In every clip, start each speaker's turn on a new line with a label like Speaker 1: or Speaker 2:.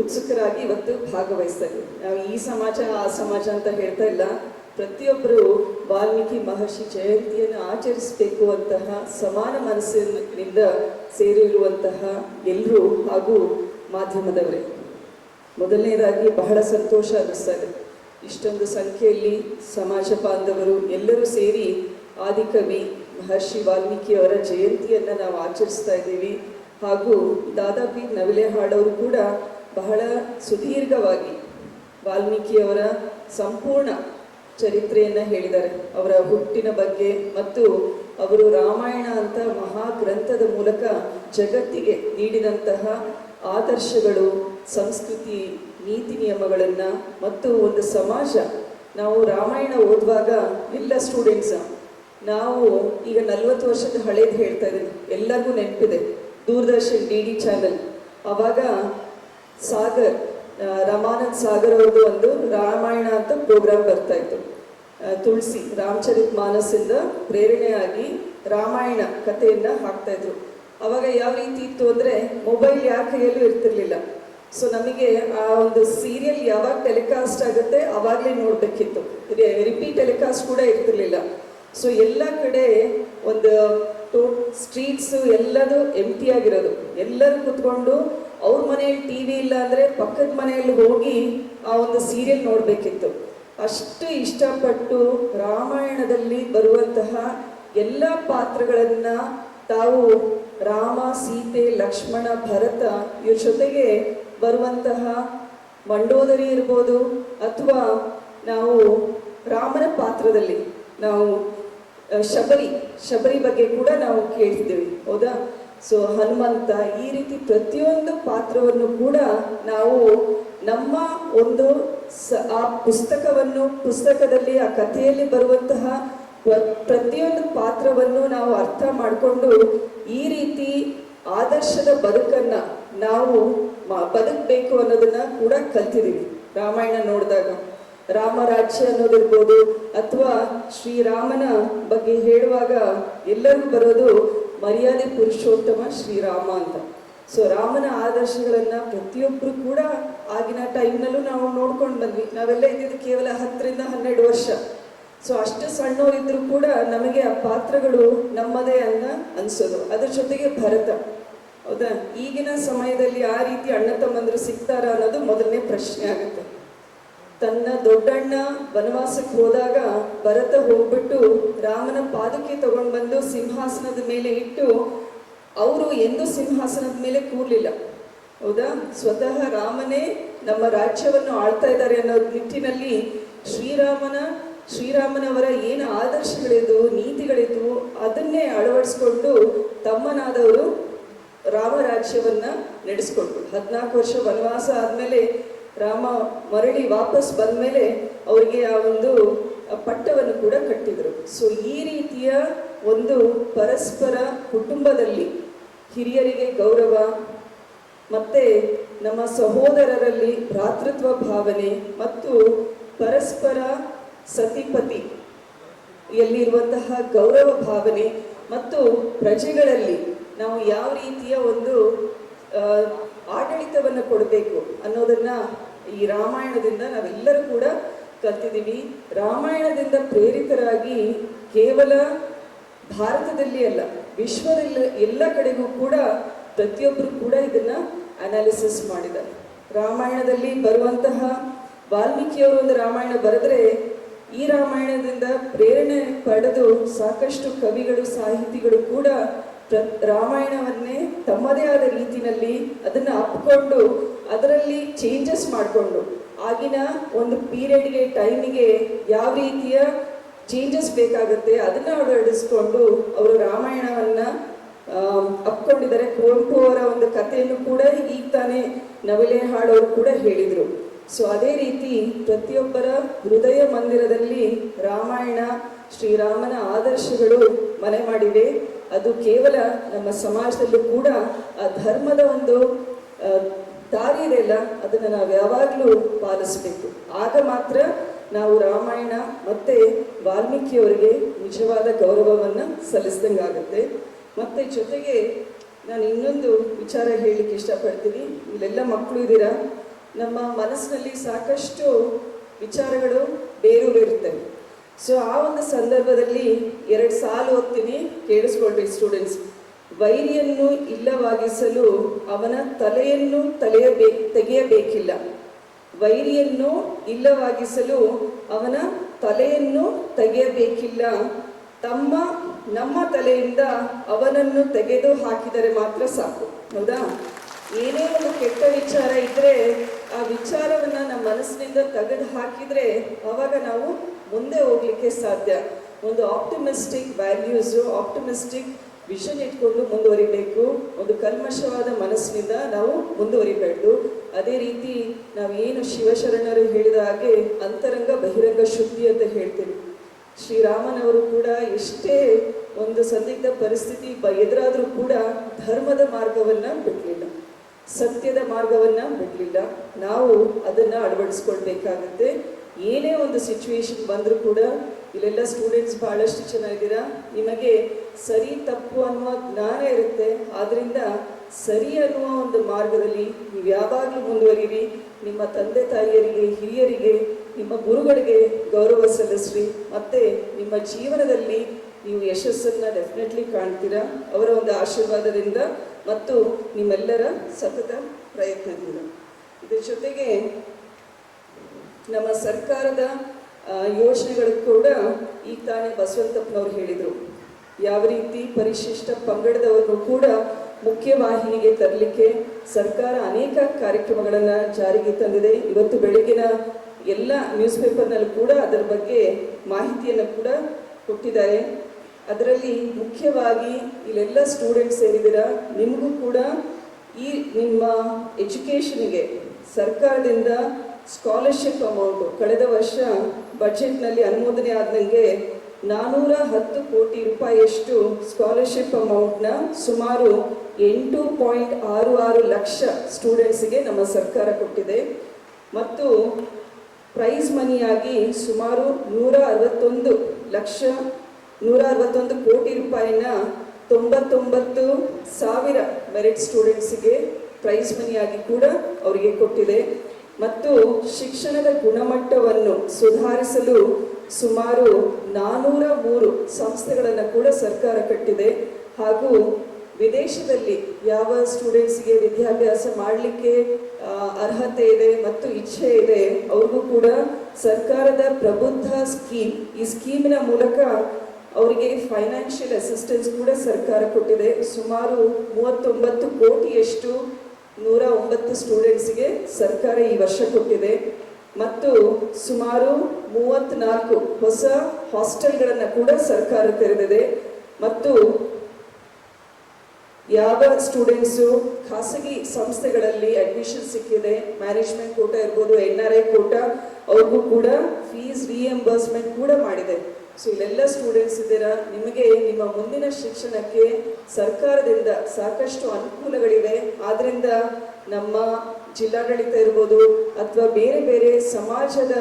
Speaker 1: ಉತ್ಸುಕರಾಗಿ ಇವತ್ತು ಭಾಗವಹಿಸ್ತಾ ನಾವು ಈ ಸಮಾಜ ಆ ಸಮಾಜ ಅಂತ ಹೇಳ್ತಾ ಇಲ್ಲ. ಪ್ರತಿಯೊಬ್ಬರು ವಾಲ್ಮೀಕಿ ಮಹರ್ಷಿ ಜಯಂತಿಯನ್ನು ಆಚರಿಸಬೇಕು ಅಂತಹ ಸಮಾನ ಮನಸ್ಸಿನಿಂದ ಸೇರಿರುವಂತಹ ಎಲ್ಲರೂ ಹಾಗೂ ಮಾಧ್ಯಮದವರೇ. ಮೊದಲನೇದಾಗಿ ಬಹಳ ಸಂತೋಷ ಅನ್ನಿಸ್ತಾ ಇಷ್ಟೊಂದು ಸಂಖ್ಯೆಯಲ್ಲಿ ಸಮಾಜ ಬಾಂಧವರು ಎಲ್ಲರೂ ಸೇರಿ ಆದಿಕವಿ ಮಹರ್ಷಿ ವಾಲ್ಮೀಕಿಯವರ ಜಯಂತಿಯನ್ನು ನಾವು ಆಚರಿಸ್ತಾ ಇದ್ದೀವಿ. ಹಾಗೂ ದಾದಾಪೀರ್ ನವಿಲೆ ಹಾಡವರು ಕೂಡ ಬಹಳ ಸುದೀರ್ಘವಾಗಿ ವಾಲ್ಮೀಕಿಯವರ ಸಂಪೂರ್ಣ ಚರಿತ್ರೆಯನ್ನು ಹೇಳಿದ್ದಾರೆ. ಅವರ ಹುಟ್ಟಿನ ಬಗ್ಗೆ ಮತ್ತು ಅವರು ರಾಮಾಯಣ ಅಂತ ಮಹಾ ಗ್ರಂಥದ ಮೂಲಕ ಜಗತ್ತಿಗೆ ನೀಡಿದಂತಹ ಆದರ್ಶಗಳು, ಸಂಸ್ಕೃತಿ, ನೀತಿ ನಿಯಮಗಳನ್ನು ಮತ್ತು ಒಂದು ಸಮಾಜ. ನಾವು ರಾಮಾಯಣ ಓದುವಾಗ ಎಲ್ಲ ಸ್ಟೂಡೆಂಟ್ಸ ನಾವು ಈಗ ನಲ್ವತ್ತು ವರ್ಷದ ಹಳೇದು ಹೇಳ್ತಾ ಇದ್ದೀನಿ. ಎಲ್ಲರಿಗೂ ನೆನಪಿದೆ. Doordarshan D D channel. ಅವಾಗ ಸಾಗರ್ ರಮಾನಂದ್ ಸಾಗರ್ ಅವ್ರದ್ದು ಒಂದು ರಾಮಾಯಣ ಅಂತ ಪ್ರೋಗ್ರಾಮ್ ಬರ್ತಾ ಇತ್ತು. ತುಳಸಿ, ರಾಮಚರಿತ್ ಮಾನಸಿಂದ ಪ್ರೇರಣೆಯಾಗಿ ರಾಮಾಯಣ ಕಥೆಯನ್ನ ಹಾಕ್ತಾ ಇದ್ರು. ಅವಾಗ ಯಾವ ರೀತಿ ಇತ್ತು ಅಂದ್ರೆ ಮೊಬೈಲ್ ಯಾರ ಕೈಯಲ್ಲೂ ಇರ್ತಿರ್ಲಿಲ್ಲ. ಸೊ ನಮಗೆ ಆ ಒಂದು ಸೀರಿಯಲ್ ಯಾವಾಗ ಟೆಲಿಕಾಸ್ಟ್ ಆಗುತ್ತೆ ಅವಾಗಲೇ ನೋಡಬೇಕಿತ್ತು. ರಿಪೀಟ್ ಟೆಲಿಕಾಸ್ಟ್ ಕೂಡ ಇರ್ತಿರ್ಲಿಲ್ಲ. ಸೊ ಎಲ್ಲ ಕಡೆ ಒಂದು ಟೋ ಸ್ಟ್ರೀಟ್ಸು ಎಲ್ಲದು ಎಂಟಿ ಆಗಿರೋದು. ಎಲ್ಲರೂ ಕುತ್ಕೊಂಡು ಅವ್ರ ಮನೆಯಲ್ಲಿ ಟಿ ವಿ ಇಲ್ಲ ಅಂದರೆ ಪಕ್ಕದ ಮನೆಯಲ್ಲಿ ಹೋಗಿ ಆ ಒಂದು ಸೀರಿಯಲ್ ನೋಡಬೇಕಿತ್ತು. ಅಷ್ಟು ಇಷ್ಟಪಟ್ಟು ರಾಮಾಯಣದಲ್ಲಿ ಬರುವಂತಹ ಎಲ್ಲ ಪಾತ್ರಗಳನ್ನ ತಾವು ರಾಮ, ಸೀತೆ, ಲಕ್ಷ್ಮಣ, ಭರತ ಇವ್ರ ಜೊತೆಗೆ ಬರುವಂತಹ ಮಂಡೋದರಿ ಇರ್ಬೋದು ಅಥವಾ ನಾವು ರಾಮನ ಪಾತ್ರದಲ್ಲಿ ನಾವು ಶಬರಿ ಶಬರಿ ಬಗ್ಗೆ ಕೂಡ ನಾವು ಕೇಳ್ತಿದ್ದೀವಿ, ಹೌದಾ? ಸೊ ಹನುಮಂತ ಈ ರೀತಿ ಪ್ರತಿಯೊಂದು ಪಾತ್ರವನ್ನು ಕೂಡ ನಾವು ನಮ್ಮ ಒಂದು ಸ, ಆ ಪುಸ್ತಕವನ್ನು, ಪುಸ್ತಕದಲ್ಲಿ, ಆ ಕಥೆಯಲ್ಲಿ ಬರುವಂತಹ ಪ್ರತಿಯೊಂದು ಪಾತ್ರವನ್ನು ನಾವು ಅರ್ಥ ಮಾಡಿಕೊಂಡು ಈ ರೀತಿ ಆದರ್ಶದ ಬದುಕನ್ನು ನಾವು ಬದುಕಬೇಕು ಅನ್ನೋದನ್ನ ಕೂಡ ಕಲ್ತಿದ್ದೀವಿ. ರಾಮಾಯಣ ನೋಡಿದಾಗ ರಾಮರಾಜ್ಯ ಅನ್ನೋದಿರ್ಬೋದು, ಅಥವಾ ಶ್ರೀರಾಮನ ಬಗ್ಗೆ ಹೇಳುವಾಗ ಎಲ್ಲರೂ ಬರೋದು ಮರ್ಯಾದೆ ಪುರುಷೋತ್ತಮ ಶ್ರೀರಾಮ ಅಂತ. ಸೊ ರಾಮನ ಆದರ್ಶಗಳನ್ನು ಪ್ರತಿಯೊಬ್ಬರು ಕೂಡ ಆಗಿನ ಟೈಮ್ನಲ್ಲೂ ನಾವು ನೋಡ್ಕೊಂಡು ಬಂದ್ವಿ. ನಾವೆಲ್ಲ ಇದ್ದಿದ್ದು ಕೇವಲ ಹತ್ತರಿಂದ ಹನ್ನೆರಡು ವರ್ಷ. ಸೊ ಅಷ್ಟು ಸಣ್ಣವರಿದ್ರು ಕೂಡ ನಮಗೆ ಆ ಪಾತ್ರಗಳು ನಮ್ಮದೇ ಅಂತ ಅನ್ಸೋದು. ಅದ್ರ ಜೊತೆಗೆ ಭರತ. ಹೌದಾ? ಈಗಿನ ಸಮಯದಲ್ಲಿ ಆ ರೀತಿ ಅಣ್ಣ ತಮ್ಮಂದ್ರು ಸಿಗ್ತಾರ ಅನ್ನೋದು ಮೊದಲನೇ ಪ್ರಶ್ನೆ ಆಗುತ್ತೆ. ತನ್ನ ದೊಡ್ಡಣ್ಣ ವನವಾಸಕ್ಕೆ ಹೋದಾಗ ಭರತ ಹೋಗ್ಬಿಟ್ಟು ರಾಮನ ಪಾದಕ್ಕೆ ತಗೊಂಡು ಬಂದು ಸಿಂಹಾಸನದ ಮೇಲೆ ಇಟ್ಟು ಅವರು ಎಂದೂ ಸಿಂಹಾಸನದ ಮೇಲೆ ಕೂರ್ಲಿಲ್ಲ. ಹೌದಾ? ಸ್ವತಃ ರಾಮನೇ ನಮ್ಮ ರಾಜ್ಯವನ್ನು ಆಳ್ತಾ ಇದ್ದಾರೆ ಅನ್ನೋ ನಿಟ್ಟಿನಲ್ಲಿ ಶ್ರೀರಾಮನ, ಶ್ರೀರಾಮನವರ ಏನು ಆದರ್ಶಗಳಿದ್ವು, ನೀತಿಗಳಿದ್ವು, ಅದನ್ನೇ ಅಳವಡಿಸ್ಕೊಂಡು ತಮ್ಮನಾದವರು ರಾಮರಾಜ್ಯವನ್ನು ನಡೆಸ್ಕೊಂಡ್ರು. ಹದಿನಾಲ್ಕು ವರ್ಷ ವನವಾಸ ಆದಮೇಲೆ ರಾಮ ಮರಳಿ ವಾಪಸ್ ಬಂದ ಮೇಲೆ ಅವರಿಗೆ ಆ ಒಂದು ಪಟ್ಟವನ್ನು ಕೂಡ ಕಟ್ಟಿದರು. ಸೊ ಈ ರೀತಿಯ ಒಂದು ಪರಸ್ಪರ ಕುಟುಂಬದಲ್ಲಿ ಹಿರಿಯರಿಗೆ ಗೌರವ, ಮತ್ತೆ ನಮ್ಮ ಸಹೋದರರಲ್ಲಿ ಭ್ರಾತೃತ್ವ ಭಾವನೆ ಮತ್ತು ಪರಸ್ಪರ ಸತಿಪತಿ ಯಲ್ಲಿರುವಂತಹ ಗೌರವ ಭಾವನೆ ಮತ್ತು ಪ್ರಜೆಗಳಲ್ಲಿ ನಾವು ಯಾವ ರೀತಿಯ ಒಂದು ಆಡಳಿತವನ್ನು ಕೊಡಬೇಕು ಅನ್ನೋದನ್ನ ಈ ರಾಮಾಯಣದಿಂದ ನಾವೆಲ್ಲರೂ ಕೂಡ ಕಲ್ತಿದ್ದೀವಿ. ರಾಮಾಯಣದಿಂದ ಪ್ರೇರಿತರಾಗಿ ಕೇವಲ ಭಾರತದಲ್ಲಿ ಅಲ್ಲ, ವಿಶ್ವದಲ್ಲಿ, ಎಲ್ಲ ಕಡೆಗೂ ಕೂಡ ಪ್ರತಿಯೊಬ್ಬರು ಕೂಡ ಇದನ್ನ ಅನಾಲಿಸಿಸ್ ಮಾಡಿದ್ದಾರೆ. ರಾಮಾಯಣದಲ್ಲಿ ಬರುವಂತಹ ವಾಲ್ಮೀಕಿಯವರು ಒಂದು ರಾಮಾಯಣ ಬರೆದ್ರೆ ಈ ರಾಮಾಯಣದಿಂದ ಪ್ರೇರಣೆ ಪಡೆದು ಸಾಕಷ್ಟು ಕವಿಗಳು, ಸಾಹಿತಿಗಳು ಕೂಡ ರಾಮಾಯಣವನ್ನೇ ತಮ್ಮದೇ ಆದ ರೀತಿನಲ್ಲಿ ಅದನ್ನು ಅಪ್ಕೊಂಡು ಅದರಲ್ಲಿ ಚೇಂಜಸ್ ಮಾಡಿಕೊಂಡು ಆಗಿನ ಒಂದು ಪೀರಿಯಡ್ಗೆ ಟೈಮಿಗೆ ಯಾವ ರೀತಿಯ ಚೇಂಜಸ್ ಬೇಕಾಗುತ್ತೆ ಅದನ್ನ ಅಳವಡಿಸ್ಕೊಂಡು ಅವರು ರಾಮಾಯಣವನ್ನ ಅಪ್ಕೊಂಡಿದ್ದಾರೆ. ಕುವೆಂಪು ಅವರ ಒಂದು ಕಥೆಯನ್ನು ಕೂಡ ಈಗ ತಾನೇ ನವಿಲೆ ಹಾಡೋರು ಕೂಡ ಹೇಳಿದರು. ಸೊ ಅದೇ ರೀತಿ ಪ್ರತಿಯೊಬ್ಬರ ಹೃದಯ ಮಂದಿರದಲ್ಲಿ ರಾಮಾಯಣ, ಶ್ರೀರಾಮನ ಆದರ್ಶಗಳು ಮನೆ ಮಾಡಿವೆ. ಅದು ಕೇವಲ ನಮ್ಮ ಸಮಾಜದಲ್ಲೂ ಕೂಡ ಆ ಧರ್ಮದ ಒಂದು ದಾರಿ ಇದೆಯಲ್ಲ ಅದನ್ನು ನಾವು ಯಾವಾಗಲೂ ಪಾಲಿಸಬೇಕು. ಆಗ ಮಾತ್ರ ನಾವು ರಾಮಾಯಣ ಮತ್ತೆ ವಾಲ್ಮೀಕಿಯವರಿಗೆ ನಿಜವಾದ ಗೌರವವನ್ನು ಸಲ್ಲಿಸ್ದಂಗಾಗುತ್ತೆ ಮತ್ತೆ ಜೊತೆಗೆ ನಾನು ಇನ್ನೊಂದು ವಿಚಾರ ಹೇಳಲಿಕ್ಕೆ ಇಷ್ಟಪಡ್ತೀನಿ. ಇಲ್ಲೆಲ್ಲ ಮಕ್ಕಳು ಇದ್ದೀರಾ? ನಮ್ಮ ಮನಸ್ಸಿನಲ್ಲಿ ಸಾಕಷ್ಟು ವಿಚಾರಗಳು ಬೇರೂರಿರ್ತವೆ ಸೊ ಆ ಒಂದು ಸಂದರ್ಭದಲ್ಲಿ ಎರಡು ಸಾಲು ಓದ್ತೀನಿ. ಕೇಳಿಸ್ಕೊಳ್ಬೇಕು ಸ್ಟೂಡೆಂಟ್ಸ್ ವೈರಿಯನ್ನು ಇಲ್ಲವಾಗಿಸಲು ಅವನ ತಲೆಯನ್ನು ತಲೆಯಬೇ, ತೆಗೆಯಬೇಕಿಲ್ಲ. ವೈರಿಯನ್ನು ಇಲ್ಲವಾಗಿಸಲು ಅವನ ತಲೆಯನ್ನು ತೆಗೆಯಬೇಕಿಲ್ಲ. ತಮ್ಮ, ನಮ್ಮ ತಲೆಯಿಂದ ಅವನನ್ನು ತೆಗೆದು ಹಾಕಿದರೆ ಮಾತ್ರ ಸಾಕು. ಹೌದಾ? ಏನೇ ಒಂದು ಕೆಟ್ಟ ವಿಚಾರ ಇದ್ರೆ ಆ ವಿಚಾರವನ್ನ ನಮ್ಮ ಮನಸ್ಸಿನಿಂದ ತೆಗೆದು ಹಾಕಿದ್ರೆ ಅವಾಗ ನಾವು ಮುಂದೆ ಹೋಗ್ಲಿಕ್ಕೆ ಸಾಧ್ಯ. ಒಂದು ಆಪ್ಟಿಮಿಸ್ಟಿಕ್ ವ್ಯಾಲ್ಯೂಸು ಆಪ್ಟಿಮಿಸ್ಟಿಕ್ ವಿಷನ್ ಇಟ್ಕೊಂಡು ಮುಂದುವರಿಬೇಕು. ಒಂದು ಕಲ್ಮಶವಾದ ಮನಸ್ಸಿನಿಂದ ನಾವು ಮುಂದುವರಿಬೇಕು. ಅದೇ ರೀತಿ ನಾವು ಏನು ಶಿವಶರಣರು ಹೇಳಿದ ಹಾಗೆ ಅಂತರಂಗ ಬಹಿರಂಗ ಶುದ್ಧಿ ಅಂತ ಹೇಳ್ತೀವಿ. ಶ್ರೀರಾಮನವರು ಕೂಡ ಎಷ್ಟೇ ಒಂದು ಸಂದಿಗ್ಧ ಪರಿಸ್ಥಿತಿ ಎದುರಾದ್ರೂ ಕೂಡ ಧರ್ಮದ ಮಾರ್ಗವನ್ನು ಬಿಡಲಿಲ್ಲ. ಸತ್ಯದ ಮಾರ್ಗವನ್ನು ಬಿಡಲಿಲ್ಲ. ನಾವು ಅದನ್ನು ಅಳವಡಿಸ್ಕೊಳ್ಬೇಕಾಗತ್ತೆ. ಏನೇ ಒಂದು ಸಿಚುವೇಶನ್ ಬಂದರೂ ಕೂಡ ಇಲ್ಲೆಲ್ಲ ಸ್ಟೂಡೆಂಟ್ಸ್ ಭಾಳಷ್ಟು ಚೆನ್ನಾಗಿದ್ದೀರಾ? ನಿಮಗೆ ಸರಿ ತಪ್ಪು ಅನ್ನುವ ಜ್ಞಾನ ಇರುತ್ತೆ. ಆದ್ದರಿಂದ ಸರಿ ಅನ್ನುವ ಒಂದು ಮಾರ್ಗದಲ್ಲಿ ನೀವು ಯಾವಾಗಲೂ ಮುಂದುವರಿರಿ. ನಿಮ್ಮ ತಂದೆ ತಾಯಿಯರಿಗೆ, ಹಿರಿಯರಿಗೆ, ನಿಮ್ಮ ಗುರುಗಳಿಗೆ ಗೌರವ ಸಲ್ಲಿಸ್ರಿ. ಮತ್ತು ನಿಮ್ಮ ಜೀವನದಲ್ಲಿ ನೀವು ಯಶಸ್ಸನ್ನು ಡೆಫಿನೆಟ್ಲಿ ಕಾಣ್ತೀರಾ? ಅವರ ಒಂದು ಆಶೀರ್ವಾದದಿಂದ ಮತ್ತು ನಿಮ್ಮೆಲ್ಲರ ಸತತ ಪ್ರಯತ್ನದಿಂದ. ಇದರ ಜೊತೆಗೆ ನಮ್ಮ ಸರ್ಕಾರದ ಯೋಜನೆಗಳು ಕೂಡ ಈಗ ತಾನೇ ಬಸವಂತಪ್ಪನವ್ರು ಹೇಳಿದರು. ಯಾವ ರೀತಿ ಪರಿಶಿಷ್ಟ ಪಂಗಡದವರನ್ನು ಕೂಡ ಮುಖ್ಯವಾಹಿನಿಗೆ ತರಲಿಕ್ಕೆ ಸರ್ಕಾರ ಅನೇಕ ಕಾರ್ಯಕ್ರಮಗಳನ್ನು ಜಾರಿಗೆ ತಂದಿದೆ. ಇವತ್ತು ಬೆಳಗಿನ ಎಲ್ಲ ನ್ಯೂಸ್ ಪೇಪರ್ನಲ್ಲೂ ಕೂಡ ಅದರ ಬಗ್ಗೆ ಮಾಹಿತಿಯನ್ನು ಕೂಡ ಕೊಟ್ಟಿದ್ದಾರೆ. ಅದರಲ್ಲಿ ಮುಖ್ಯವಾಗಿ ಇಲ್ಲೆಲ್ಲ ಸ್ಟೂಡೆಂಟ್ಸ್ ಏನಿದ್ದೀರ, ನಿಮಗೂ ಕೂಡ ಈ ನಿಮ್ಮ ಎಜುಕೇಷನ್ಗೆ ಸರ್ಕಾರದಿಂದ ಸ್ಕಾಲರ್ಶಿಪ್ ಅಮೌಂಟು ಕಳೆದ ವರ್ಷ ಬಜೆಟ್ನಲ್ಲಿ ಅನುಮೋದನೆ ಆದಂಗೆ ನಾನ್ನೂರ ಹತ್ತು ಕೋಟಿ ರೂಪಾಯಿಯಷ್ಟು ಸ್ಕಾಲರ್ಶಿಪ್ ಅಮೌಂಟ್ನ ಸುಮಾರು ಎಂಟು ಪಾಯಿಂಟ್ ಆರು ಆರು ಲಕ್ಷ ಸ್ಟೂಡೆಂಟ್ಸಿಗೆ ನಮ್ಮ ಸರ್ಕಾರ ಕೊಟ್ಟಿದೆ. ಮತ್ತು ಪ್ರೈಸ್ ಮನಿಯಾಗಿ ಸುಮಾರು ನೂರ ಅರವತ್ತೊಂದು ಲಕ್ಷ, ನೂರ ಅರವತ್ತೊಂದು ಕೋಟಿ ರೂಪಾಯಿನ ತೊಂಬತ್ತೊಂಬತ್ತು ಸಾವಿರ ಮೆರಿಟ್ ಸ್ಟೂಡೆಂಟ್ಸಿಗೆ ಪ್ರೈಸ್ ಮನಿಯಾಗಿ ಕೂಡ ಅವರಿಗೆ ಕೊಟ್ಟಿದೆ. ಮತ್ತು ಶಿಕ್ಷಣದ ಗುಣಮಟ್ಟವನ್ನು ಸುಧಾರಿಸಲು ಸುಮಾರು ನಾನೂರ ಮೂರು ಸಂಸ್ಥೆಗಳನ್ನು ಕೂಡ ಸರ್ಕಾರ ಕಟ್ಟಿದೆ. ಹಾಗೂ ವಿದೇಶದಲ್ಲಿ ಯಾವ ಸ್ಟೂಡೆಂಟ್ಸ್ಗೆ ವಿದ್ಯಾಭ್ಯಾಸ ಮಾಡಲಿಕ್ಕೆ ಅರ್ಹತೆ ಇದೆ ಮತ್ತು ಇಚ್ಛೆ ಇದೆ, ಅವ್ರಿಗೂ ಕೂಡ ಸರ್ಕಾರದ ಪ್ರಬುದ್ಧ ಸ್ಕೀಮ್, ಈ ಸ್ಕೀಮಿನ ಮೂಲಕ ಅವರಿಗೆ ಫೈನಾನ್ಷಿಯಲ್ ಅಸಿಸ್ಟೆನ್ಸ್ ಕೂಡ ಸರ್ಕಾರ ಕೊಟ್ಟಿದೆ. ಸುಮಾರು ಮೂವತ್ತೊಂಬತ್ತು ಕೋಟಿಯಷ್ಟು ನೂರ ಒಂಬತ್ತು ಸ್ಟೂಡೆಂಟ್ಸ್ಗೆ ಸರ್ಕಾರ ಈ ವರ್ಷ ಕೊಟ್ಟಿದೆ. ಮತ್ತು ಸುಮಾರು ಮೂವತ್ತ್ನಾಲ್ಕು ಹೊಸ ಹಾಸ್ಟೆಲ್ಗಳನ್ನು ಕೂಡ ಸರ್ಕಾರ ತೆರೆದಿದೆ. ಮತ್ತು ಯಾವ ಸ್ಟೂಡೆಂಟ್ಸು ಖಾಸಗಿ ಸಂಸ್ಥೆಗಳಲ್ಲಿ ಅಡ್ಮಿಷನ್ ಸಿಕ್ಕಿದೆ, ಮ್ಯಾನೇಜ್ಮೆಂಟ್ ಕೋಟ ಇರ್ಬೋದು, ಎನ್ ಆರ್ ಐ ಕೋಟ, ಅವ್ರಿಗೂ ಕೂಡ ಫೀಸ್ ರಿಎಂಬರ್ಸ್ಮೆಂಟ್ ಕೂಡ ಮಾಡಿದೆ. ಸೊ ಇಲ್ಲೆಲ್ಲ ಸ್ಟೂಡೆಂಟ್ಸ್ ಇದ್ದೀರಾ? ನಿಮಗೆ ನಿಮ್ಮ ಮುಂದಿನ ಶಿಕ್ಷಣಕ್ಕೆ ಸರ್ಕಾರದಿಂದ ಸಾಕಷ್ಟು ಅನುಕೂಲಗಳಿವೆ. ಆದ್ರಿಂದ ನಮ್ಮ ಜಿಲ್ಲಾಡಳಿತ ಇರ್ಬೋದು ಅಥವಾ ಬೇರೆ ಬೇರೆ ಸಮಾಜದ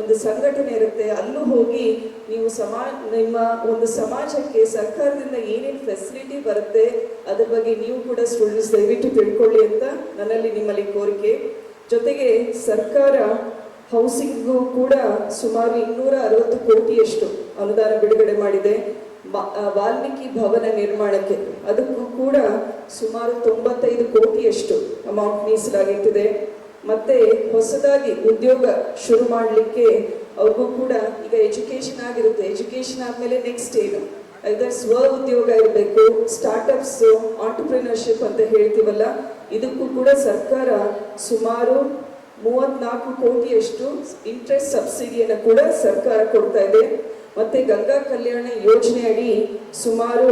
Speaker 1: ಒಂದು ಸಂಘಟನೆ ಇರುತ್ತೆ, ಅಲ್ಲೂ ಹೋಗಿ ನೀವು ಸಮಾ, ನಿಮ್ಮ ಒಂದು ಸಮಾಜಕ್ಕೆ ಸರ್ಕಾರದಿಂದ ಏನೇನು ಫೆಸಿಲಿಟಿ ಬರುತ್ತೆ, ಅದ್ರ ಬಗ್ಗೆ ನೀವು ಕೂಡ ಸ್ಟೂಡೆಂಟ್ಸ್ ದಯವಿಟ್ಟು ತಿಳ್ಕೊಳ್ಳಿ ಅಂತ ನನ್ನಲ್ಲಿ ನಿಮ್ಮಲ್ಲಿ ಕೋರಿಕೆ. ಜೊತೆಗೆ ಸರ್ಕಾರ ಹೌಸಿಂಗು ಕೂಡ ಸುಮಾರು ಇನ್ನೂರ ಅರವತ್ತು ಕೋಟಿಯಷ್ಟು ಅನುದಾನ ಬಿಡುಗಡೆ ಮಾಡಿದೆ. ವಾಲ್ಮೀಕಿ ಭವನ ನಿರ್ಮಾಣಕ್ಕೆ. ಅದಕ್ಕೂ ಕೂಡ ಸುಮಾರು ತೊಂಬತ್ತೈದು ಕೋಟಿಯಷ್ಟು ಅಮೌಂಟ್ ಮೀಸಲಾಗಿಟ್ಟಿದೆ ಮತ್ತೆ ಹೊಸದಾಗಿ ಉದ್ಯೋಗ ಶುರು ಮಾಡಲಿಕ್ಕೆ ಅವ್ರಿಗೂ ಕೂಡ ಈಗ ಎಜುಕೇಶನ್ ಆಗಿರುತ್ತೆ. ಎಜುಕೇಶನ್ ಆದಮೇಲೆ ನೆಕ್ಸ್ಟ್ ಏನು? ಅದರ ಸ್ವ ಉದ್ಯೋಗ ಇರಬೇಕು ಸ್ಟಾರ್ಟಪ್ಸ್ ಆಂಟರ್ಪ್ರಿನರ್ಶಿಪ್ ಅಂತ ಹೇಳ್ತೀವಲ್ಲ, ಇದಕ್ಕೂ ಕೂಡ ಸರ್ಕಾರ ಸುಮಾರು ಮೂವತ್ನಾಲ್ಕು ಕೋಟಿಯಷ್ಟು ಇಂಟ್ರೆಸ್ಟ್ ಸಬ್ಸಿಡಿಯನ್ನು ಕೂಡ ಸರ್ಕಾರ ಕೊಡ್ತಾ ಇದೆ. ಮತ್ತೆ ಗಂಗಾ ಕಲ್ಯಾಣ ಯೋಜನೆ ಅಡಿ ಸುಮಾರು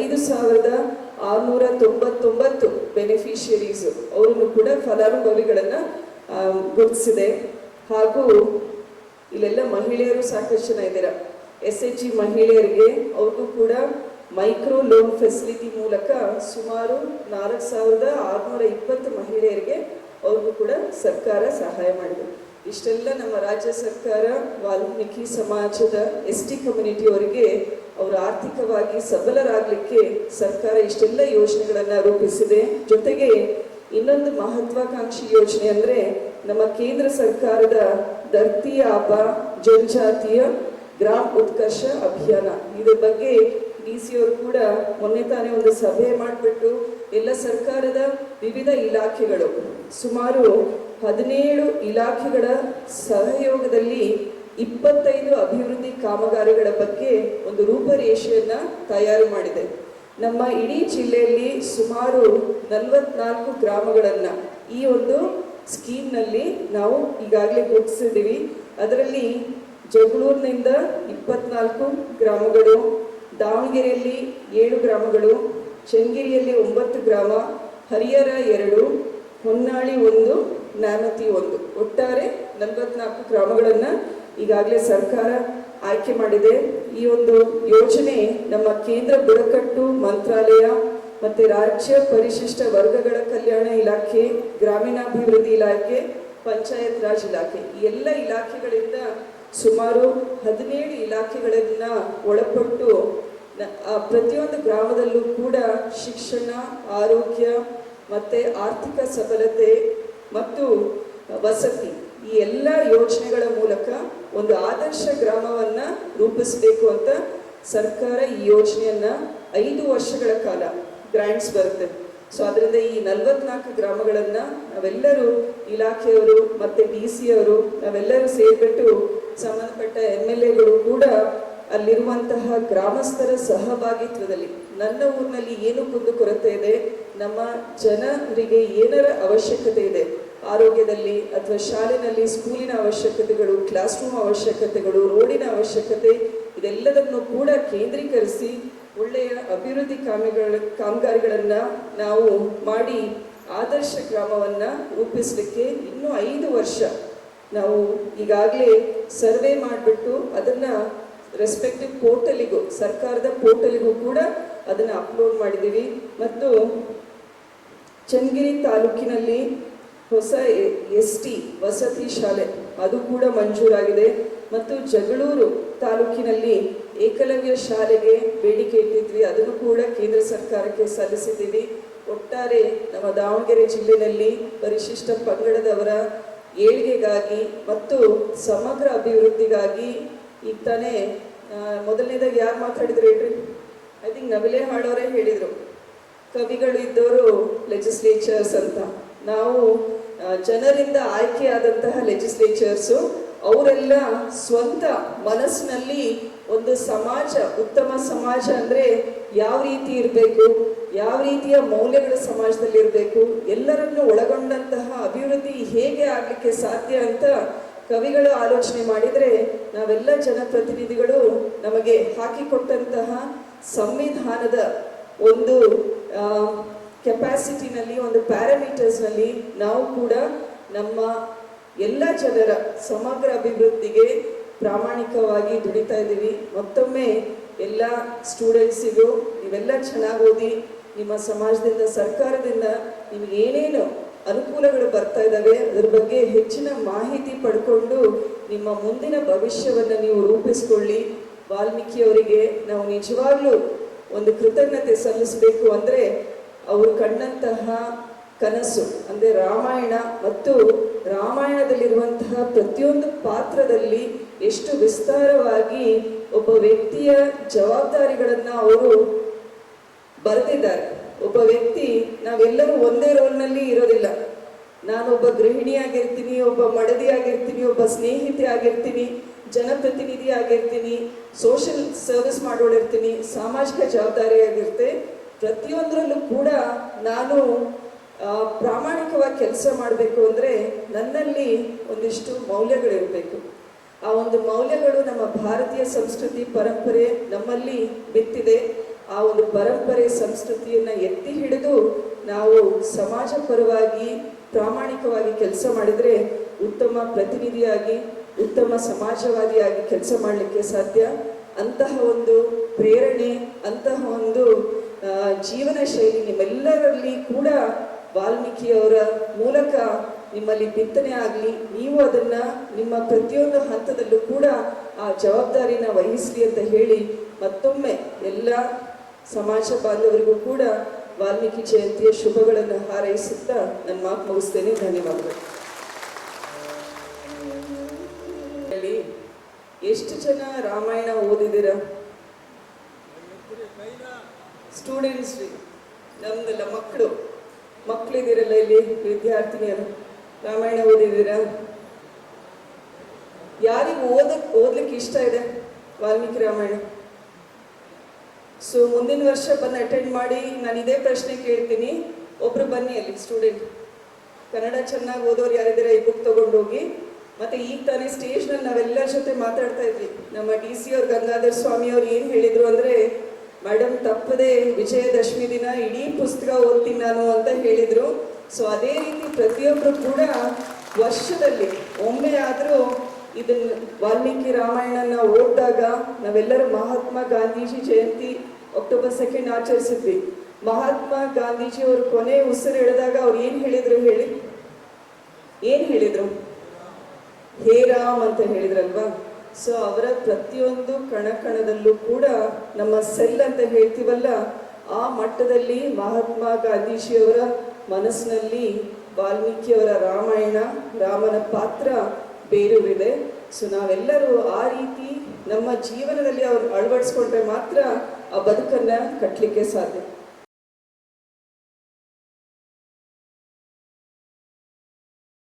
Speaker 1: ಐದು ಸಾವಿರದ ಆರುನೂರ ತೊಂಬತ್ತೊಂಬತ್ತು ಬೆನಿಫಿಷಿಯರೀಸ್ ಅವರನ್ನು ಕೂಡ ಫಲಾನುಭವಿಗಳನ್ನು ಗುರುತಿಸಿದೆ. ಹಾಗೂ ಇಲ್ಲೆಲ್ಲ ಮಹಿಳೆಯರು ಸಾಕಷ್ಟು ಜನ ಇದ್ದೀರ. ಎಸ್ ಎಚ್ ಜಿ ಮಹಿಳೆಯರಿಗೆ ಅವ್ರಿಗೂ ಕೂಡ ಮೈಕ್ರೋ ಲೋನ್ ಫೆಸಿಲಿಟಿ ಮೂಲಕ ಸುಮಾರು ನಾಲ್ಕು ಸಾವಿರದ ಆರುನೂರ ಇಪ್ಪತ್ತು ಮಹಿಳೆಯರಿಗೆ ಅವ್ರಿಗೂ ಕೂಡ ಸರ್ಕಾರ ಸಹಾಯ ಮಾಡಿದೆ. ಇಷ್ಟೆಲ್ಲ ನಮ್ಮ ರಾಜ್ಯ ಸರ್ಕಾರ, ವಾಲ್ಮೀಕಿ ಸಮಾಜದ ಎಸ್ ಟಿ ಕಮ್ಯುನಿಟಿಯವರಿಗೆ ಅವರು ಆರ್ಥಿಕವಾಗಿ ಸಬಲರಾಗಲಿಕ್ಕೆ ಸರ್ಕಾರ ಇಷ್ಟೆಲ್ಲ ಯೋಜನೆಗಳನ್ನು ರೂಪಿಸಿದೆ. ಜೊತೆಗೆ ಇನ್ನೊಂದು ಮಹತ್ವಾಕಾಂಕ್ಷಿ ಯೋಜನೆ ಅಂದ್ರೆ ನಮ್ಮ ಕೇಂದ್ರ ಸರ್ಕಾರದ ಧರ್ತಿ ಆಪ ಜನಜಾತಿಯ ಗ್ರಾಮ ಉತ್ಕರ್ಷ ಅಭಿಯಾನ. ಇದ್ರ ಬಗ್ಗೆ ಡಿ ಸಿ ಅವರು ಕೂಡ ಮೊನ್ನೆ ತಾನೇ ಒಂದು ಸಭೆ ಮಾಡಿಬಿಟ್ಟು ಎಲ್ಲ ಸರ್ಕಾರದ ವಿವಿಧ ಇಲಾಖೆಗಳು. ಸುಮಾರು ಹದಿನೇಳು ಇಲಾಖೆಗಳ ಸಹಯೋಗದಲ್ಲಿ ಇಪ್ಪತ್ತೈದು ಅಭಿವೃದ್ಧಿ ಕಾಮಗಾರಿಗಳ ಬಗ್ಗೆ ಒಂದು ರೂಪರೇಷೆಯನ್ನ ತಯಾರು ಮಾಡಿದೆ. ನಮ್ಮ ಇಡೀ ಜಿಲ್ಲೆಯಲ್ಲಿ ಸುಮಾರು ನಲವತ್ನಾಲ್ಕು ಗ್ರಾಮಗಳನ್ನು ಈ ಒಂದು ಸ್ಕೀಮ್ನಲ್ಲಿ ನಾವು ಈಗಾಗಲೇ ಗುರುತಿಸಿದ್ದೀವಿ. ಅದರಲ್ಲಿ ಜಗಳೂರಿನಿಂದ ಇಪ್ಪತ್ನಾಲ್ಕು ಗ್ರಾಮಗಳು, ದಾವಣಗೆರೆಯಲ್ಲಿ ಏಳು ಗ್ರಾಮಗಳು ಚನ್ನಗಿರಿಯಲ್ಲಿ ಒಂಬತ್ತು ಗ್ರಾಮ, ಹರಿಹರ ಎರಡು, ಹೊನ್ನಾಳಿ ಒಂದು ನ್ಯಾಮತಿ ಒಂದು. ಒಟ್ಟಾರೆ ನಲವತ್ನಾಲ್ಕು ಗ್ರಾಮಗಳನ್ನು ಈಗಾಗಲೇ ಸರ್ಕಾರ ಆಯ್ಕೆ ಮಾಡಿದೆ. ಈ ಒಂದು ಯೋಜನೆ ನಮ್ಮ ಕೇಂದ್ರ ಬುಡಕಟ್ಟು ಮಂತ್ರಾಲಯ ಮತ್ತು ರಾಜ್ಯ ಪರಿಶಿಷ್ಟ ವರ್ಗಗಳ ಕಲ್ಯಾಣ ಇಲಾಖೆ, ಗ್ರಾಮೀಣಾಭಿವೃದ್ಧಿ ಇಲಾಖೆ, ಪಂಚಾಯತ್ ರಾಜ್ ಇಲಾಖೆ ಎಲ್ಲ ಇಲಾಖೆಗಳಿಂದ ಸುಮಾರು ಹದಿನೇಳು ಇಲಾಖೆಗಳನ್ನು ಒಳಪಟ್ಟು ಪ್ರತಿಯೊಂದು ಗ್ರಾಮದಲ್ಲೂ ಕೂಡ ಶಿಕ್ಷಣ, ಆರೋಗ್ಯ ಮತ್ತು ಆರ್ಥಿಕ ಸಫಲತೆ ಮತ್ತು ವಸತಿ ಈ ಎಲ್ಲ ಯೋಜನೆಗಳ ಮೂಲಕ ಒಂದು ಆದರ್ಶ ಗ್ರಾಮವನ್ನು ರೂಪಿಸಬೇಕು ಅಂತ ಸರ್ಕಾರ ಈ ಯೋಜನೆಯನ್ನು ಐದು ವರ್ಷಗಳ ಕಾಲ ಗ್ರ್ಯಾಂಟ್ಸ್ ಬರುತ್ತೆ. ಸೊ ಅದರಿಂದ ಈ ನಲವತ್ನಾಲ್ಕು ಗ್ರಾಮಗಳನ್ನು ನಾವೆಲ್ಲರೂ ಇಲಾಖೆಯವರು ಮತ್ತು ಡಿ ಸಿ ಅವರು ನಾವೆಲ್ಲರೂ ಸೇರಿಬಿಟ್ಟು ಸಂಬಂಧಪಟ್ಟ ಎಂ ಎಲ್ ಎಗಳು ಕೂಡ ಅಲ್ಲಿರುವಂತಹ ಗ್ರಾಮಸ್ಥರ ಸಹಭಾಗಿತ್ವದಲ್ಲಿ ನನ್ನ ಊರಿನಲ್ಲಿ ಏನು ಕುಂದು ಕೊರತೆ ಇದೆ, ನಮ್ಮ ಜನರಿಗೆ ಏನರ ಅವಶ್ಯಕತೆ ಇದೆ, ಆರೋಗ್ಯದಲ್ಲಿ ಅಥವಾ ಶಾಲೆಯಲ್ಲಿ ಸ್ಕೂಲಿನ ಅವಶ್ಯಕತೆಗಳು, ಕ್ಲಾಸ್ ರೂಮ್ ಅವಶ್ಯಕತೆಗಳು, ರೋಡಿನ ಅವಶ್ಯಕತೆ, ಇದೆಲ್ಲದನ್ನು ಕೂಡ ಕೇಂದ್ರೀಕರಿಸಿ ಒಳ್ಳೆಯ ಅಭಿವೃದ್ಧಿ ಕಾಮಗಳ ಕಾಮಗಾರಿಗಳನ್ನು ನಾವು ಮಾಡಿ ಆದರ್ಶ ಗ್ರಾಮವನ್ನು ರೂಪಿಸಲಿಕ್ಕೆ ಇನ್ನೂ ಐದು ವರ್ಷ ನಾವು ಈಗಾಗಲೇ ಸರ್ವೆ ಮಾಡಿಬಿಟ್ಟು ಅದನ್ನ ರೆಸ್ಪೆಕ್ಟಿವ್ ಪೋರ್ಟಲಿಗೂ ಸರ್ಕಾರದ ಪೋರ್ಟಲಿಗೂ ಕೂಡ ಅದನ್ನು ಅಪ್ಲೋಡ್ ಮಾಡಿದ್ದೀವಿ. ಮತ್ತು ಚನ್ನಗಿರಿ ತಾಲೂಕಿನಲ್ಲಿ ಹೊಸ ಎಸ್ ಟಿ, ವಸತಿ ಶಾಲೆ, ಅದು ಕೂಡ ಮಂಜೂರಾಗಿದೆ. ಮತ್ತು ಜಗಳೂರು ತಾಲೂಕಿನಲ್ಲಿ ಏಕಲವ್ಯ ಶಾಲೆಗೆ ಬೇಡಿಕೆ ಇಟ್ಟಿದ್ವಿ. ಅದನ್ನು ಕೂಡ ಕೇಂದ್ರ ಸರ್ಕಾರಕ್ಕೆ ಸಲ್ಲಿಸಿದ್ದೀವಿ. ಒಟ್ಟಾರೆ ನಮ್ಮ ದಾವಣಗೆರೆ ಜಿಲ್ಲೆಯಲ್ಲಿ ಪರಿಶಿಷ್ಟ ಪಂಗಡದವರ ಏಳಿಗೆಗಾಗಿ ಮತ್ತು ಸಮಗ್ರ ಅಭಿವೃದ್ಧಿಗಾಗಿ ಈಗ ತಾನೇ ಮೊದಲನೇದಾಗಿ ಯಾರು ಮಾತಾಡಿದ್ರು ಹೇಳ್ರಿ? ಐ ಥಿಂಕ್ ನವಿಲೆ ಹಾಡೋರೇ ಹೇಳಿದರು. ಕವಿಗಳು ಇದ್ದವರು ಲೆಜಿಸ್ಲೇಚರ್ಸ್ ಅಂತ. ನಾವು ಜನರಿಂದ ಆಯ್ಕೆಯಾದಂತಹ ಲೆಜಿಸ್ಲೇಚರ್ಸು ಅವರೆಲ್ಲ ಸ್ವಂತ ಮನಸ್ಸಿನಲ್ಲಿ ಒಂದು ಸಮಾಜ, ಉತ್ತಮ ಸಮಾಜ ಅಂದರೆ ಯಾವ ರೀತಿ ಇರಬೇಕು, ಯಾವ ರೀತಿಯ ಮೌಲ್ಯಗಳ ಸಮಾಜದಲ್ಲಿ ಇರಬೇಕು ಎಲ್ಲರನ್ನು ಒಳಗೊಂಡಂತಹ ಅಭಿವೃದ್ಧಿ ಹೇಗೆ ಆಗಲಿಕ್ಕೆ ಸಾಧ್ಯ ಅಂತ ಕವಿಗಳು ಆಲೋಚನೆ ಮಾಡಿದರೆ ನಾವೆಲ್ಲ ಜನಪ್ರತಿನಿಧಿಗಳು ನಮಗೆ ಹಾಕಿಕೊಟ್ಟಂತಹ ಸಂವಿಧಾನದ ಒಂದು ಕೆಪಾಸಿಟಿನಲ್ಲಿ ಒಂದು ಪ್ಯಾರಾಮೀಟರ್ಸ್ನಲ್ಲಿ ನಾವು ಕೂಡ ನಮ್ಮ ಎಲ್ಲ ಜನರ ಸಮಗ್ರ ಅಭಿವೃದ್ಧಿಗೆ ಪ್ರಾಮಾಣಿಕವಾಗಿ ದುಡಿತಾ ಇದ್ದೀವಿ. ಮತ್ತೊಮ್ಮೆ ಎಲ್ಲ ಸ್ಟೂಡೆಂಟ್ಸಿಗೂ ನೀವೆಲ್ಲ ಚೆನ್ನಾಗಿ ಓದಿ, ನಿಮ್ಮ ಸಮಾಜದಿಂದ, ಸರ್ಕಾರದಿಂದ ನಿಮ್ಗೆ ಏನೇನು ಅನುಕೂಲಗಳು ಬರ್ತಾ ಇದ್ದಾವೆ. ಅದ್ರ ಬಗ್ಗೆ ಹೆಚ್ಚಿನ ಮಾಹಿತಿ ಪಡ್ಕೊಂಡು ನಿಮ್ಮ ಮುಂದಿನ ಭವಿಷ್ಯವನ್ನು ನೀವು ರೂಪಿಸ್ಕೊಳ್ಳಿ. ವಾಲ್ಮೀಕಿ ಅವರಿಗೆ ನಾವು ನಿಜವಾಗ್ಲೂ ಒಂದು ಕೃತಜ್ಞತೆ ಸಲ್ಲಿಸಬೇಕು ಅಂದರೆ ಅವರು ಕಂಡಂತಹ ಕನಸು, ಅಂದರೆ ರಾಮಾಯಣ. ಮತ್ತು ರಾಮಾಯಣದಲ್ಲಿರುವಂತಹ ಪ್ರತಿಯೊಂದು ಪಾತ್ರದಲ್ಲಿ ಎಷ್ಟು ವಿಸ್ತಾರವಾಗಿ ಒಬ್ಬ ವ್ಯಕ್ತಿಯ ಜವಾಬ್ದಾರಿಗಳನ್ನು ಅವರು ಬರೆದಿದ್ದಾರೆ. ಒಬ್ಬ ವ್ಯಕ್ತಿ, ನಾವೆಲ್ಲರೂ ಒಂದೇ ರೋಲ್ನಲ್ಲಿ ಇರೋದಿಲ್ಲ. ನಾನೊಬ್ಬ ಗೃಹಿಣಿ ಆಗಿರ್ತೀನಿ ಒಬ್ಬ ಮಡದಿ ಆಗಿರ್ತೀನಿ ಒಬ್ಬ ಸ್ನೇಹಿತೆ ಆಗಿರ್ತೀನಿ ಜನಪ್ರತಿನಿಧಿ ಆಗಿರ್ತೀನಿ ಸೋಷಿಯಲ್ ಸರ್ವಿಸ್ ಮಾಡೋಳಿರ್ತೀನಿ, ಸಾಮಾಜಿಕ ಜವಾಬ್ದಾರಿ ಆಗಿರುತ್ತೆ ಪ್ರತಿಯೊಂದರಲ್ಲೂ ಕೂಡ ನಾನು ಪ್ರಾಮಾಣಿಕವಾಗಿ ಕೆಲಸ ಮಾಡಬೇಕು ಅಂದರೆ ನನ್ನಲ್ಲಿ ಒಂದಿಷ್ಟು ಮೌಲ್ಯಗಳಿರಬೇಕು. ಆ ಒಂದು ಮೌಲ್ಯಗಳು ನಮ್ಮ ಭಾರತೀಯ ಸಂಸ್ಕೃತಿ, ಪರಂಪರೆ ನಮ್ಮಲ್ಲಿ ಬಿತ್ತಿದೆ. ಆ ಒಂದು ಪರಂಪರೆ, ಸಂಸ್ಕೃತಿಯನ್ನು ಎತ್ತಿ ಹಿಡಿದು ನಾವು ಸಮಾಜ ಪರವಾಗಿ ಪ್ರಾಮಾಣಿಕವಾಗಿ ಕೆಲಸ ಮಾಡಿದರೆ ಉತ್ತಮ ಪ್ರತಿನಿಧಿಯಾಗಿ, ಉತ್ತಮ ಸಮಾಜವಾದಿಯಾಗಿ ಕೆಲಸ ಮಾಡಲಿಕ್ಕೆ ಸಾಧ್ಯ. ಅಂತಹ ಒಂದು ಪ್ರೇರಣೆ, ಅಂತಹ ಒಂದು ಜೀವನ ಶೈಲಿ ನಿಮ್ಮೆಲ್ಲರಲ್ಲಿ ಕೂಡ ವಾಲ್ಮೀಕಿಯವರ ಮೂಲಕ ನಿಮ್ಮಲ್ಲಿ ಬಿತ್ತನೆ ಆಗಲಿ. ನೀವು ಅದನ್ನ ನಿಮ್ಮ ಪ್ರತಿಯೊಂದು ಹಂತದಲ್ಲೂ ಕೂಡ ಆ ಜವಾಬ್ದಾರಿನ ವಹಿಸಲಿ ಅಂತ ಹೇಳಿ ಮತ್ತೊಮ್ಮೆ ಎಲ್ಲ ಸಮಾಜ ಬಾಂಧವರಿಗೂ ಕೂಡ ವಾಲ್ಮೀಕಿ ಜಯಂತಿಯ ಶುಭಗಳನ್ನು ಹಾರೈಸುತ್ತಾ ನನ್ನ ಮಾತು ಮುಗಿಸ್ತೇನೆ. ಧನ್ಯವಾದಗಳು. ಎಷ್ಟು ಜನ ರಾಮಾಯಣ ಓದಿದಿರ ಸ್ಟೂಡೆಂಟ್ಸ್ ರೀ. ನಮ್ದೆಲ್ಲ ಮಕ್ಕಳು. ಮಕ್ಕಳಿದ್ದೀರಲ್ಲ ಇಲ್ಲಿ, ವಿದ್ಯಾರ್ಥಿನಿಯರು. ರಾಮಾಯಣ ಓದಿದ್ದೀರಾ? ಯಾರಿಗೂ ಓದಕ್, ಓದ್ಲಿಕ್ಕೆ ಇಷ್ಟ ಇದೆ ವಾಲ್ಮೀಕಿ ರಾಮಾಯಣ? ಸೊ ಮುಂದಿನ ವರ್ಷ ಬಂದು ಅಟೆಂಡ್ ಮಾಡಿ ನಾನು ಇದೇ ಪ್ರಶ್ನೆ ಕೇಳ್ತೀನಿ. ಒಬ್ರು ಬನ್ನಿ ಅಲ್ಲಿ ಸ್ಟೂಡೆಂಟ್ ಕನ್ನಡ ಚೆನ್ನಾಗಿ ಓದೋರು ಯಾರಿದ್ದೀರಾ, ಈ ಬುಕ್ ತೊಗೊಂಡೋಗಿ. ಮತ್ತೆ ಈಗ ತಾನೇ ಸ್ಟೇಜ್ನಲ್ಲಿ ನಾವೆಲ್ಲರ ಜೊತೆ ಮಾತಾಡ್ತಾ ಇದ್ವಿ. ನಮ್ಮ ಡಿ ಸಿ ಅವ್ರು, ಗಂಗಾಧರ್ ಸ್ವಾಮಿ ಅವ್ರು ಏನು ಹೇಳಿದರು ಅಂದ್ರೆ ಮೇಡಮ್ ತಪ್ಪದೆ ವಿಜಯದಶಮಿ ದಿನ ಇಡೀ ಪುಸ್ತಕ ಓದ್ತೀನಿ ನಾನು ಅಂತ ಹೇಳಿದರು. ಸೊ ಅದೇ ರೀತಿ ಪ್ರತಿಯೊಬ್ಬರು ಕೂಡ ವರ್ಷದಲ್ಲಿ ಒಮ್ಮೆ ಆದರೂ ಇದನ್ನ ವಾಲ್ಮೀಕಿ ರಾಮಾಯಣನ ಓದಿದಾಗ ನಾವೆಲ್ಲರೂ ಮಹಾತ್ಮ ಗಾಂಧೀಜಿ ಜಯಂತಿ ಅಕ್ಟೋಬರ್ ಸೆಕೆಂಡ್ ಆಚರಿಸಿದ್ವಿ. ಮಹಾತ್ಮ ಗಾಂಧೀಜಿ ಅವರು ಕೊನೆ ಉಸಿರು ಎಳೆದಾಗ ಅವ್ರು ಏನು ಹೇಳಿದ್ರು ಹೇಳಿ? ಏನು ಹೇಳಿದ್ರು? ಹೇ ರಾಮ್ ಅಂತ ಹೇಳಿದ್ರಲ್ವಾ? ಸೊ ಅವರ ಪ್ರತಿಯೊಂದು ಕಣ ಕಣದಲ್ಲೂ ಕೂಡ ನಮ್ಮ ಸೆಲ್ ಅಂತ ಹೇಳ್ತೀವಲ್ಲ, ಆ ಮಟ್ಟದಲ್ಲಿ ಮಹಾತ್ಮ ಗಾಂಧೀಜಿಯವರ ಮನಸ್ಸಿನಲ್ಲಿ ವಾಲ್ಮೀಕಿಯವರ ರಾಮಾಯಣ, ರಾಮನ ಪಾತ್ರ ಬೇರೂರಿದೆ. ಸೊ ನಾವೆಲ್ಲರೂ ಆ ರೀತಿ ನಮ್ಮ ಜೀವನದಲ್ಲಿ ಅವ್ರು ಅಳವಡಿಸ್ಕೊಂಡ್ರೆ ಮಾತ್ರ ಆ ಬದುಕನ್ನು ಕಟ್ಟಲಿಕ್ಕೆ ಸಾಧ್ಯ.